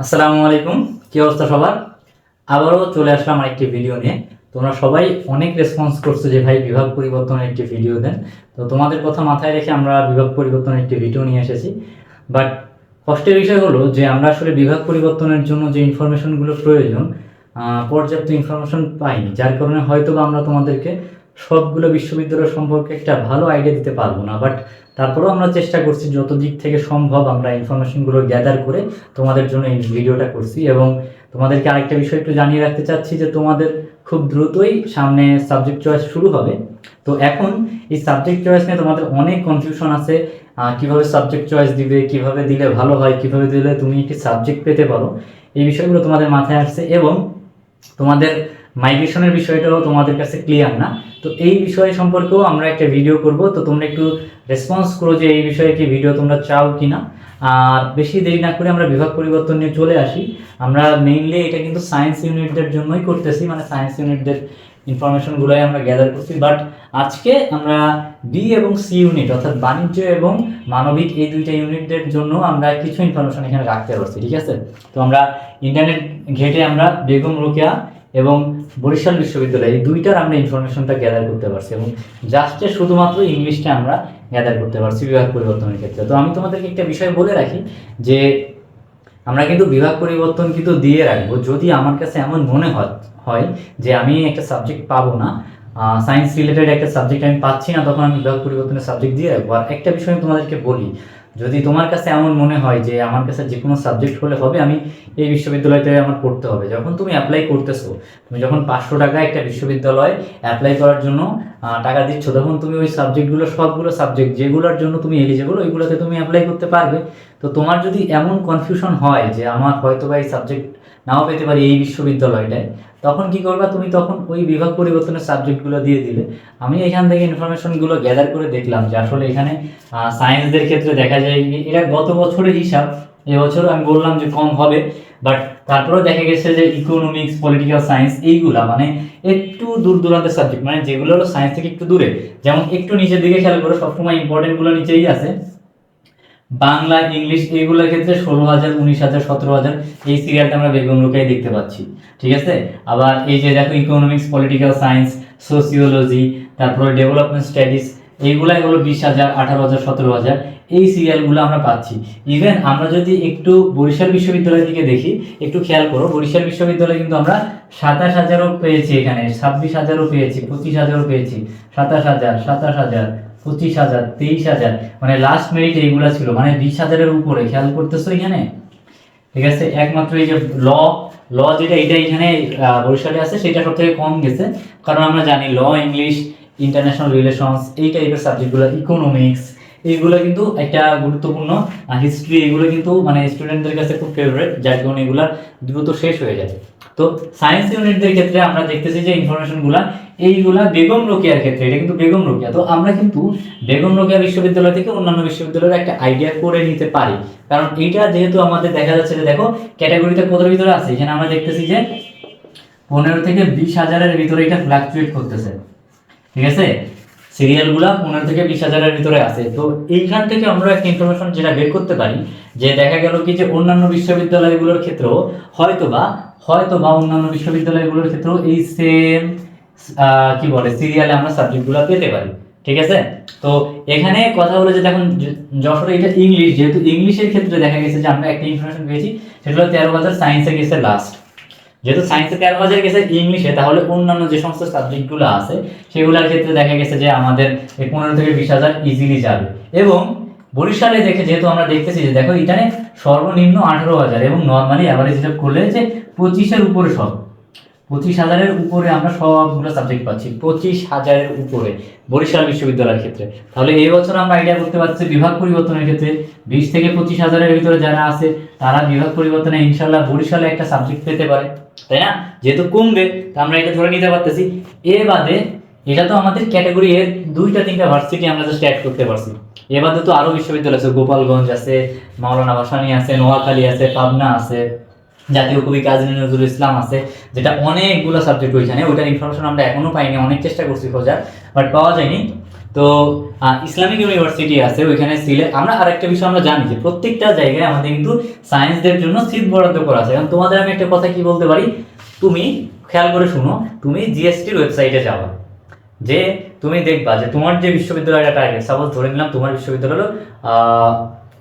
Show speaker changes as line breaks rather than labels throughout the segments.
আসসালামু আলাইকুম, কি অবস্থা সবার? আবারও চলে আসলাম আরেকটি ভিডিও নিয়ে। তোমরা সবাই অনেক রেসপন্স করছ যে, ভাই, বিভাগ পরিবর্তনের একটি ভিডিও দেন। তো তোমাদের কথা মাথায় রেখে আমরা বিভাগ পরিবর্তনের একটি ভিডিও নিয়ে এসেছি। বাট কষ্টের বিষয় হলো যে, আমরা আসলে বিভাগ পরিবর্তনের জন্য যে ইনফরমেশনগুলো প্রয়োজন পর্যাপ্ত ইনফরমেশন পাইনি, যার কারণে হয়তো বা আমরা তোমাদেরকে সবগুলো বিশ্ববিদ্যালয় সম্পর্কে একটা ভালো আইডিয়া দিতে পারব না বাট তারপরেও আমরা চেষ্টা করছি যত দিক থেকে সম্ভব আমরা ইনফরমেশনগুলো গ্যাদার করে তোমাদের জন্য এই ভিডিওটা করছি। এবং তোমাদেরকে আরেকটা বিষয় একটু জানিয়ে রাখতে চাচ্ছি যে তোমাদের খুব দ্রুতই সামনে সাবজেক্ট চয়েস শুরু হবে। তো এখন এই সাবজেক্ট চয়েস নিয়ে তোমাদের অনেক কনফিউশন আছে। কীভাবে সাবজেক্ট চয়েস দিবে, কীভাবে দিলে ভালো হয়, কীভাবে দিলে তুমি একটি সাবজেক্ট পেতে পারো, এই বিষয়গুলো তোমাদের মাথায় আসছে। এবং তোমাদের মাইগ্রেশনের বিষয়টাও তোমাদের কাছে ক্লিয়ার না। তো এই বিষয় সম্পর্কেও আমরা একটা ভিডিও করব। তো তোমরা একটু রেসপন্স করো যে এই বিষয়ে কি ভিডিও তোমরা চাও কি না আর বেশি দেরি না করে আমরা বিভাগ পরিবর্তন নিয়ে চলে আসি। আমরা মেইনলি এটা কিন্তু সায়েন্স ইউনিটদের জন্যই করতেছি। মানে সায়েন্স ইউনিটদের ইনফরমেশনগুলোই আমরা গ্যাদার করছি। বাট আজকে আমরা বি এবং সি ইউনিট অর্থাৎ বাণিজ্য এবং মানবিক এই দুইটা ইউনিটদের জন্য আমরা কিছু ইনফরমেশন এখানে রাখতে পারছি। ঠিক আছে? তো আমরা ইন্টারনেট ঘেটে আমরা বেগম রোকেয়া এবং বরিশাল বিশ্ববিদ্যালয় এই দুইটার আমরা ইনফরমেশনটা গ্যাদার করতে পারছি এবং জাস্টে শুধুমাত্র ইংলিশটা আমরা গ্যাদার করতে পারছি বিভাগ পরিবর্তনের ক্ষেত্রে। তো আমি তোমাদেরকে একটা বিষয় বলে রাখি যে আমরা কিন্তু বিভাগ পরিবর্তন কিন্তু দিয়ে রাখব। যদি আমার কাছে এমন মনে হয় যে আমি একটা সাবজেক্ট পাবো না সায়েন্স রিলেটেড একটা সাবজেক্ট আমি পাচ্ছি না, তখন আমি বিভাগ পরিবর্তনের সাবজেক্ট দিয়ে রাখব। আর একটা বিষয় আমি তোমাদেরকে বলি যদি তোমার কাছে এমন মনে হয় যে আমার কাছে যে কোনো সাবজেক্ট হলে হবে, আমি এই বিশ্ববিদ্যালয়তে আমার পড়তে হবে। যখন তুমি অ্যাপ্লাই করতেছো, তুমি যখন পাঁচশো টাকা একটা বিশ্ববিদ্যালয় অ্যাপ্লাই করার জন্য টাকা দিচ্ছ, তখন তুমি ওই সাবজেক্টগুলো সবগুলো সাবজেক্ট যেগুলোর জন্য তুমি এলিজেবল ওইগুলোতে তুমি অ্যাপ্লাই করতে পারবে। তো তোমার যদি এমন কনফিউশন হয় যে আমার হয়তো বা এই সাবজেক্ট নাও পেতে পারি এই বিশ্ববিদ্যালয়টায়। তখন কি করবা, তুমি তখন ওই বিভাগ পরিবর্তনের সাবজেক্টগুলো দিয়ে দিলে। আমি এখান থেকে ইনফরমেশনগুলো গ্যাদার করে দেখলাম যে আসলে এখানে সায়েন্সদের ক্ষেত্রে দেখা যায় এটা গত বছরের হিসাব এবছর আমি বললাম যে কম হবে বাট তারপরেও দেখা গেছে যে ইকোনমিক্স পলিটিক্যাল সায়েন্স এইগুলা মানে একটু দূর দূরান্তের সাবজেক্ট মানে যেগুলো হলো সায়েন্স থেকে একটু দূরে। যেমন একটু নিচের দিকে খেয়াল করো, সবসময় ইম্পর্টেন্টগুলো নিচেই আছে। বাংলা, ইংলিশ এইগুলোর ক্ষেত্রে ষোলো হাজার, উনিশ হাজার, সতেরো হাজার এই সিরিয়ালটা আমরা বেগম রোকাই দেখতে পাচ্ছি। ঠিক আছে? আবার এই যে দেখো ইকোনমিক্স পলিটিক্যাল সায়েন্স সোসিওলজি তারপরে ডেভেলপমেন্ট স্টাডিজ এইগুলাই হলো বিশ হাজার, আঠারো হাজার, সতেরো হাজার। এই সিরিয়ালগুলো আমরা পাচ্ছি। ইভেন আমরা যদি একটু বরিশাল বিশ্ববিদ্যালয়ের দিকে দেখি, একটু খেয়াল করো, বরিশাল বিশ্ববিদ্যালয়ে কিন্তু আমরা সাতাশ হাজারও পেয়েছি এখানে, ছাব্বিশ হাজারও পেয়েছি, পঁচিশ হাজারও পেয়েছি, সাতাশ হাজার সাতাশ হাজার পঁচিশ হাজার, তেইশ হাজার মানে লাস্ট মেরিট এইগুলা ছিল মানে বিশ হাজারের উপরে, খেয়াল করতেছো এখানে? ঠিক আছে, একমাত্র এই যে ল ল যেটা এটা এখানে বরিশালে আছে, সেটা সব থেকে কম গেছে। কারণ আমরা জানি ল, ইংলিশ ইন্টারন্যাশনাল রিলেশনস এই টাইপের সাবজেক্টগুলো ইকোনমিক্স এইগুলো কিন্তু একটা গুরুত্বপূর্ণ হিস্ট্রি এগুলো কিন্তু মানে স্টুডেন্টদের কাছে খুব ফেভারিট যার কারণে এগুলা দ্রুত শেষ হয়ে যায়। তো সায়েন্স ইউনিটদের ক্ষেত্রে আমরা দেখতেছি যে ইনফরমেশনগুলা এইগুলা বেগম রোকেয়ার ক্ষেত্রে, এটা কিন্তু বেগম রোকেয়া। তো আমরা কিন্তু বেগম রোকেয়া বিশ্ববিদ্যালয় থেকে অন্যান্য বিশ্ববিদ্যালয়ের একটা আইডিয়া করে নিতে পারি। কারণ এইটা যেহেতু আমাদের দেখা যাচ্ছে যে দেখো ক্যাটাগরিতে কোথার ভিতরে আছে? এখানে আমরা দেখতেছি যে পনেরো থেকে বিশ হাজারের ভিতরে এটা ফ্লাকচুয়েট করতেছে। ঠিক আছে? সিরিয়ালগুলো পনেরো থেকে বিশ হাজারের ভিতরে আছে। তো এইখান থেকে আমরা একটা ইনফরমেশন যেটা বের করতে পারি, যে দেখা গেল কি যে অন্যান্য বিশ্ববিদ্যালয়গুলোর ক্ষেত্রেও হয়তো বা হয়তো বা অন্যান্য বিশ্ববিদ্যালয়গুলোর ক্ষেত্রেও এই সেম কি বলে সিরিয়ালে আমরা সাবজেক্টগুলো পেতে পারি। ঠিক আছে? তো এখানে কথা হলো যে দেখুন যশোর এটা ইংলিশ যেহেতু ইংলিশের ক্ষেত্রে দেখা গেছে যে আমরা একটা ইনফরমেশন পেয়েছি, সেটা হলো তেরো হাজার সায়েন্সে গেছে লাস্ট যেহেতু সায়েন্সে তেরো হাজার গেছে ইংলিশে তাহলে অন্যান্য যে সমস্ত সাবজেক্টগুলো আছে, সেগুলোর ক্ষেত্রে দেখা গেছে যে আমাদের পনেরো থেকে বিশ হাজার ইজিলি যাবে। এবং বরিশালে দেখে যেহেতু আমরা দেখতেছি যে, দেখো এখানে সর্বনিম্ন আঠারো হাজার এবং নর্মালি অ্যাভারেজ হিসাব করলে যে পঁচিশের উপরে সব। পঁচিশ হাজারের উপরে আমরা সবগুলো সাবজেক্ট পাচ্ছি, পঁচিশ হাজারের উপরে, বরিশাল বিশ্ববিদ্যালয়ের ক্ষেত্রে। তাহলে এই বছর আমরা আইডিয়া করতে পারছি বিভাগ পরিবর্তনের ক্ষেত্রে, বিশ থেকে পঁচিশ হাজারের ভিতরে যারা আছে, তারা বিভাগ পরিবর্তনে ইনশাল্লাহ বরিশালে একটা সাবজেক্ট পেতে পারে। তাই না? যেহেতু কমবে, তা আমরা এটা ধরে নিতে পারতেছি। এ বাদে, এটা তো আমাদের ক্যাটাগরি এর দুইটা, তিনটা ভার্সিটি আমরা জাস্ট অ্যাড করতে পারছি। এ বাদে তো আরও বিশ্ববিদ্যালয় আছে, গোপালগঞ্জ আছে, মাওলানা ভাসানী আছে, নোয়াখালী আছে, পাবনা আছে। জাতীয় কবি কাজী নজরুল ইসলাম আছে, যেটা অনেকগুলো সাবজেক্ট ওইখানে ওইটার ইনফরমেশন আমরা এখনও পাইনি, অনেক চেষ্টা করছি খোঁজার বাট পাওয়া যায়নি। তো ইসলামিক ইউনিভার্সিটি আছে, ওইখানে সিলেট আমরা আরেকটা বিষয় আমরা জানি যে প্রত্যেকটা জায়গায় আমাদের কিন্তু সায়েন্সদের জন্য সিট বরাদ্দ করা আছে। কারণ তোমাদের আমি একটা কথা কি বলতে পারি? তুমি খেয়াল করে শুনো, তুমি জিএসটির ওয়েবসাইটে যাবা। যে তুমি দেখবা যে তোমার যে বিশ্ববিদ্যালয়টা টার্গেট সাপোজ ধরে নিলাম তোমার বিশ্ববিদ্যালয় হলো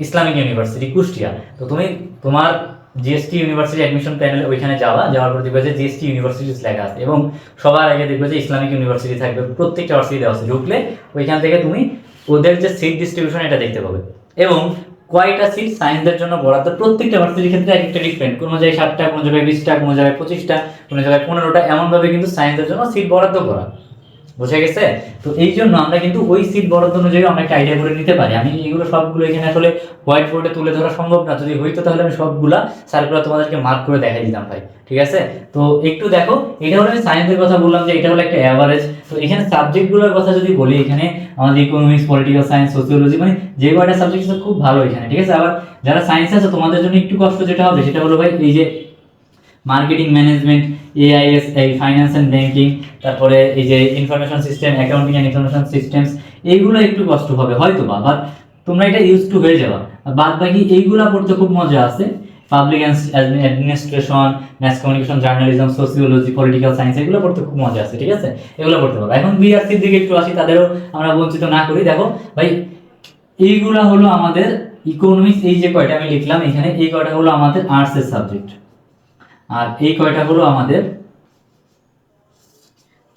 ইসলামিক ইউনিভার্সিটি কুষ্টিয়া। তো তুমি তোমার জিএসটি ইউনিভার্সিটি অ্যাডমিশন প্যানেল ওইখানে যাওয়া, যাওয়ার পর দেখবে যে জিএসটি ইউনিভার্সিটিস লেখা আছে এবং সবার আগে দেখবে যে ইসলামিক ইউনিভার্সিটি থাকবে, প্রত্যেকটা ভার্সিটি দেওয়া আছে। ঢুকলে ওইখান থেকে তুমি ওদের যে সিট ডিস্ট্রিবিউশন এটা দেখতে পাবে। এবং কয়টা সিট সায়েন্সদের জন্য বরাদ্দ? প্রত্যেকটা ভার্সিটির ক্ষেত্রে এক একটা ডিফারেন্ট কোনো জায়গায় সাতটা, কোনো জায়গায় বিশটা, কোনো জায়গায় পঁচিশটা, কোনো জায়গায় পনেরোটা, এমনভাবে কিন্তু সায়েন্সের জন্য সিট বরাদ্দ করা। বোঝা গেছে? তো এই জন্য আমরা কিন্তু ওই সিট বরাদ্দ অনুযায়ী একটা আইডিয়া করে নিতে পারি। আমি এগুলো সবগুলো এখানে আসলে হোয়াইট বোর্ডে তুলে ধরা সম্ভব না। যদি হইতো তাহলে আমি সবগুলা সার্কুলার তোমাদেরকে মার্ক করে দেখাই দিতাম ভাই। ঠিক আছে? তো একটু দেখো, এটা হলো আমি সায়েন্সের কথা বললাম যে এটা হলো একটা অ্যাভারেজ তো এখানে সাবজেক্টগুলোর কথা যদি বলি, এখানে আমাদের ইকোনমিক্স পলিটিক্যাল সায়েন্স সোসিওলজি মানে যে কয়টা সাবজেক্ট খুব ভালো এখানে। ঠিক আছে? আবার যারা সায়েন্স আছে, তোমাদের জন্য একটু কষ্ট যেটা হবে, সেটা হলো ভাই এই যে মার্কেটিং ম্যানেজমেন্ট এআইএস এই ফাইন্যান্স অ্যান্ড ব্যাংকিং তারপরে এই যে information system accounting and information systems এইগুলো একটু কষ্ট হবে হয়তো বা বাট তোমরা এটা ইউজ টু হয়ে যাবা। বাদ বাকি এইগুলা পড়তে খুব মজা আছে। Public administration mass communication journalism sociology political science এগুলো পড়তে খুব মজা আছে, ঠিক আছে? এগুলো পড়তে পারো এখন বিআরসির দিকে একটু আসি, তাদেরও আমরা বঞ্চিত না করি। দেখো, ভাই, এইগুলা হলো আমাদের ইকোনমিক্স এই যে কয়টা আমি লিখলাম, এখানে এই কয়টা হলো আমাদের আর্টসের সাবজেক্ট আর এই কয়টা হলো আমাদের?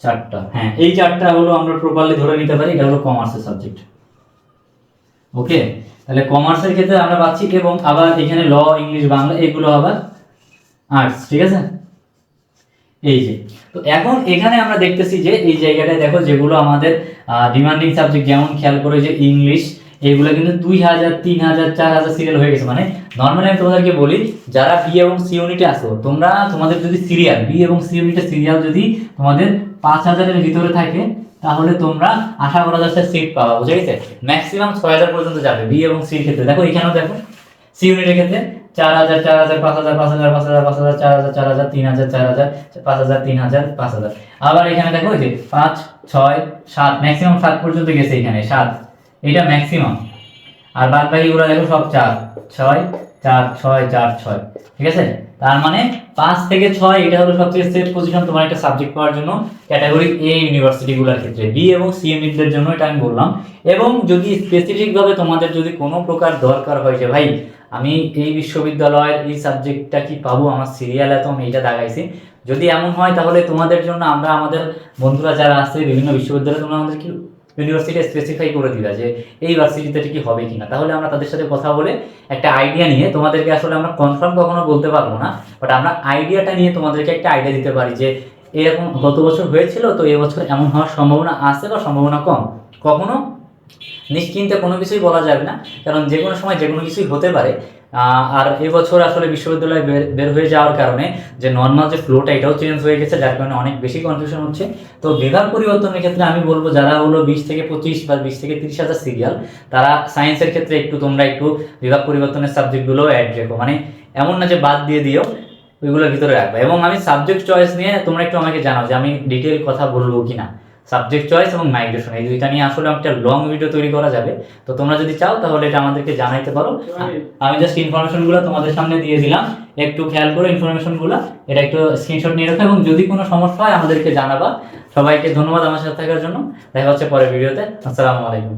চারটা। হ্যাঁ এই চারটা হলো আমরা প্রপারলি ধরে নিতে পারি, এটা হলো কমার্সের সাবজেক্ট ওকে তাহলে কমার্সের ক্ষেত্রে আমরা পাচ্ছি এবং আবার এখানে ল ইংলিশ বাংলা, এগুলো আবার আর্টস ঠিক আছে? এই যে, তো এখন এখানে আমরা দেখতেছি যে এই জায়গাটায় দেখো যেগুলো আমাদের ডিমান্ডিং সাবজেক্ট যেমন খেয়াল করে যে ইংলিশ এগুলো কিন্তু দুই হাজার, তিন হাজার, চার হাজার সিরিয়াল হয়ে গেছে। মানে নর্মালি আমি তোমাদেরকে বলি, যারা বি এবং সি ইউনিটে আসো তোমরা তোমাদের যদি সিরিয়াল বি এবং সি ইউনিটে সিরিয়াল যদি তোমাদের পাঁচ হাজারের ভিতরে থাকে, তাহলে তোমরা আশা করা যাচ্ছে সিট পাওয়া বুঝে গেছে? ম্যাক্সিমাম ছয় হাজার পর্যন্ত যাবে বি এবং সির ক্ষেত্রে। দেখো, এখানেও দেখো সি ইউনিটের ক্ষেত্রে চার হাজার চার হাজার, পাঁচ হাজার পাঁচ হাজার পাঁচ হাজার পাঁচ হাজার, চার হাজার চার হাজার, তিন হাজার, চার হাজার, পাঁচ হাজার, তিন হাজার, পাঁচ হাজার। আবার এখানে দেখো যে পাঁচ, ছয়, সাত ম্যাক্সিমাম সাত পর্যন্ত গেছে এখানে, সাত। এটা ম্যাক্সিমাম আর বাদ বাকিগুলো দেখো সব চার, ছয় চার ছয় চার, ছয়। ঠিক আছে? তার মানে পাঁচ থেকে ছয়, এটা হলো সবচেয়ে সেফ পজিশন তোমার একটা সাবজেক্ট পাওয়ার জন্য ক্যাটাগরি এ ইউনিভার্সিটিগুলোর ক্ষেত্রে। বি এবং সি ইউনিটদের জন্য এটা আমি বললাম। এবং যদি স্পেসিফিকভাবে তোমাদের যদি কোনো প্রকার দরকার হয় যে, ভাই, আমি এই বিশ্ববিদ্যালয়ের এই সাবজেক্টটা কি পাবো? আমার সিরিয়াল এত আমি এটা দাগাইছি যদি এমন হয়, তাহলে তোমাদের জন্য আমরা, আমাদের বন্ধুরা যারা আছে, বিভিন্ন বিশ্ববিদ্যালয়ে তোমরা আমাদের কি ইউনিভার্সিটি স্পেসিফাই করে দিবা যে এই ভার্সিটিতে কি হবে কিনা। তাহলে আমরা তাদের সাথে কথা বলে একটা আইডিয়া নিয়ে তোমাদেরকে আসলে আমরা কনফার্ম কখনো বলতে পারব না বাট আমরা আইডিয়াটা নিয়ে তোমাদেরকে একটা আইডিয়া দিতে পারি যে এরকম গত বছর হয়েছিল, তো এবছর এমন হওয়ার সম্ভাবনা আছে বা সম্ভাবনা কম? কখনো? নিশ্চিন্তে কোনো কিছুই বলা যাবে না, কারণ যে কোনো সময় যে কোনো কিছুই হতে পারে। আর এবছর আসলে বিশ্ববিদ্যালয়ে বের হয়ে যাওয়ার কারণে যে নর্মাল যে ফ্লোটা এটাও চেঞ্জ হয়ে গেছে, যার কারণে অনেক বেশি কনফিউশন হচ্ছে। তো বিভাগ পরিবর্তনের ক্ষেত্রে আমি বলব, যারা হলো বিশ থেকে পঁচিশ বা বিশ থেকে তিরিশ হাজার সিরিয়াল তারা সায়েন্সের ক্ষেত্রে একটু তোমরা একটু বিভাগ পরিবর্তনের সাবজেক্টগুলো অ্যাড রেখো। মানে এমন না যে বাদ দিয়ে দিও, ওইগুলোর ভিতরে রাখবে। এবং আমি সাবজেক্ট চয়েস নিয়ে তোমরা একটু আমাকে জানাও যে আমি ডিটেল কথা বলব কি না সাবজেক্ট চয়েস এবং মাইগ্রেশন এই দুইটা নিয়ে আসলে একটা লং ভিডিও তৈরি করা যাবে। তো তোমরা যদি চাও তাহলে এটা আমাদেরকে জানাইতে পারো। আমি জাস্ট ইনফরমেশনগুলো তোমাদের সামনে দিয়ে দিলাম। একটু খেয়াল করো ইনফরমেশনগুলো এটা একটু স্ক্রিনশট নিয়ে রাখো এবং যদি কোনো সমস্যা হয় আমাদেরকে জানাবা। সবাইকে ধন্যবাদ আমার সাথে থাকার জন্য। দেখা হচ্ছে পরের ভিডিওতে আসসালামু আলাইকুম।